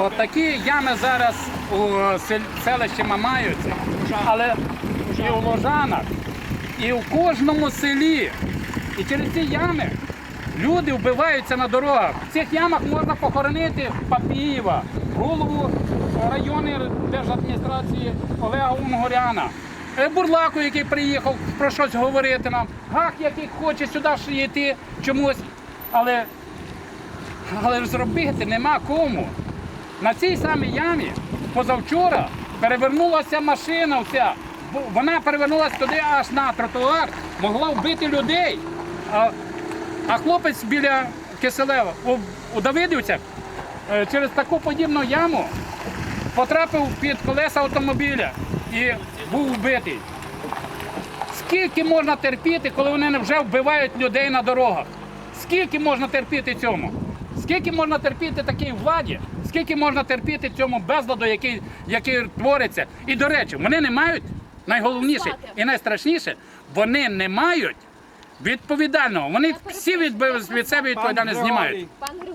От ями зараз у селищі мамаються, але і у Ложанах, і у кожному селі. І через ці ями люди вбиваються на дорогах. В цих ямах можна похоронити Папієва, голову районної держадміністрації Олега Унгуряна. е, Бурлаку, який приїхав про щось говорити нам, гах, який хоче сюди йти чомусь. Але але зробити нема кому. На цій самій ямі позавчора перевернулася машина вся. Вона перевернулася туди аж на тротуар, могла вбити людей. А, а хлопець біля Киселева у, у Давидівцях е, через таку подібну яму потрапив під колеса автомобіля і був вбитий. Скільки можна терпіти, коли вони вже вбивають людей на дорогах? Скільки можна терпіти цьому? Скільки можна терпіти такій владі? Скільки можна терпіти цьому безладу, який, який твориться? І до речі, вони не мають найголовніше і найстрашніше, вони не мають відповідального. Вони всі від, від себе відповідальність знімають.